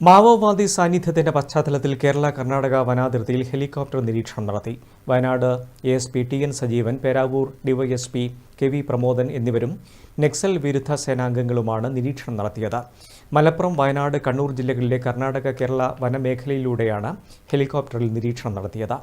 മാവോവാദി സാന്നിധ്യത്തിന്റെ പശ്ചാത്തലത്തിൽ കേരള കർണാടക വനാതിർത്തിയിൽ ഹെലികോപ്റ്റർ നിരീക്ഷണം നടത്തി. Wayanad A S P T N Sajeevan Peravoor DYSP K V Pramodan എന്നിവരും നക്സൽ വിരുദ്ധ സേനാംഗങ്ങളുമാണ് നിരീക്ഷണം നടത്തിയത്. മലപ്പുറം വയനാട് കണ്ണൂർ ജില്ലകളിലെ കർണാടക കേരള വനമേഖലയിലൂടെയാണ് ഹെലികോപ്റ്ററിൽ നിരീക്ഷണം നടത്തിയത്.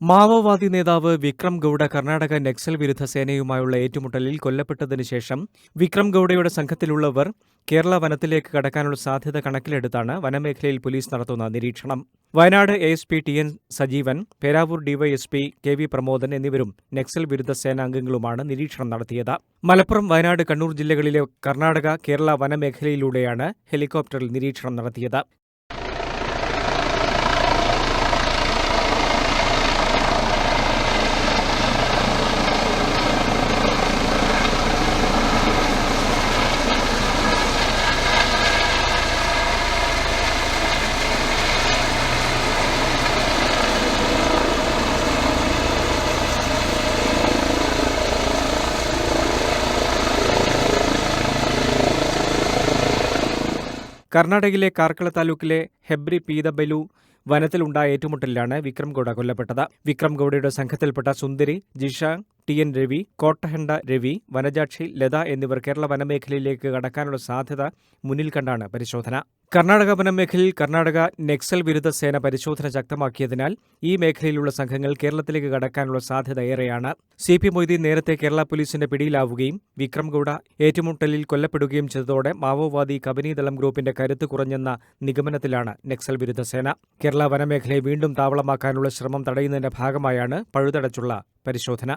മാവോവാദി നേതാവ് വിക്രം ഗൌഡ കർണാടക നക്സൽ വിരുദ്ധ സേനയുമായുള്ള ഏറ്റുമുട്ടലിൽ കൊല്ലപ്പെട്ടതിനു ശേഷം വിക്രം ഗൌഡയുടെ സംഘത്തിലുള്ളവർ കേരള വനത്തിലേക്ക് കടക്കാനുള്ള സാധ്യത കണക്കിലെടുത്താണ് വനമേഖലയിൽ പോലീസ് നടത്തുന്ന നിരീക്ഷണം. Wayanad A S P T N Sajeevan Peravoor DYSP K V Pramodan എന്നിവരും നക്സൽ വിരുദ്ധ സേനാംഗങ്ങളുമാണ് നിരീക്ഷണം നടത്തിയത്. മലപ്പുറം വയനാട് കണ്ണൂർ ജില്ലകളിലെ കർണാടക കേരള വനമേഖലയിലൂടെയാണ് ഹെലികോപ്റ്ററിൽ നിരീക്ഷണം നടത്തിയത്. കർണാടകയിലെ കാർക്കള താലൂക്കിലെ ഹെബ്രി പീതബലു വനത്തിലുണ്ടായ ഏറ്റുമുട്ടലിലാണ് വിക്രം ഗൌഡ കൊല്ലപ്പെട്ടത്. വിക്രം ഗൌഡയുടെ സംഘത്തിൽപ്പെട്ട സുന്ദരി ജിഷ ടി. എൻ. രവി കോട്ടഹണ്ട രവി വനജാക്ഷി ലത എന്നിവർ കേരള വനമേഖലയിലേക്ക് കടക്കാനുള്ള സാധ്യത മുന്നിൽ കണ്ടാണ് പരിശോധന. കർണാടക വനമേഖലയിൽ കർണാടക നക്സൽ വിരുദ്ധ സേന പരിശോധന ശക്തമാക്കിയതിനാൽ ഈ മേഖലയിലുള്ള സംഘങ്ങൾ കേരളത്തിലേക്ക് കടക്കാനുള്ള സാധ്യത ഏറെയാണ്. സി. പി. മൊയ്തീൻ നേരത്തെ കേരള പോലീസിന്റെ പിടിയിലാവുകയും വിക്രം ഗൌഡ ഏറ്റുമുട്ടലിൽ കൊല്ലപ്പെടുകയും ചെയ്തതോടെ മാവോവാദി കബനിദളം ഗ്രൂപ്പിന്റെ കരുത്ത് കുറഞ്ഞെന്ന നിഗമനത്തിലാണ് നക്സൽ വിരുദ്ധ സേന. കേരള വനമേഖലയെ വീണ്ടും താവളമാക്കാനുള്ള ശ്രമം തടയുന്നതിന്റെ ഭാഗമായാണ് പഴുതടച്ചുള്ള പരിശോധന.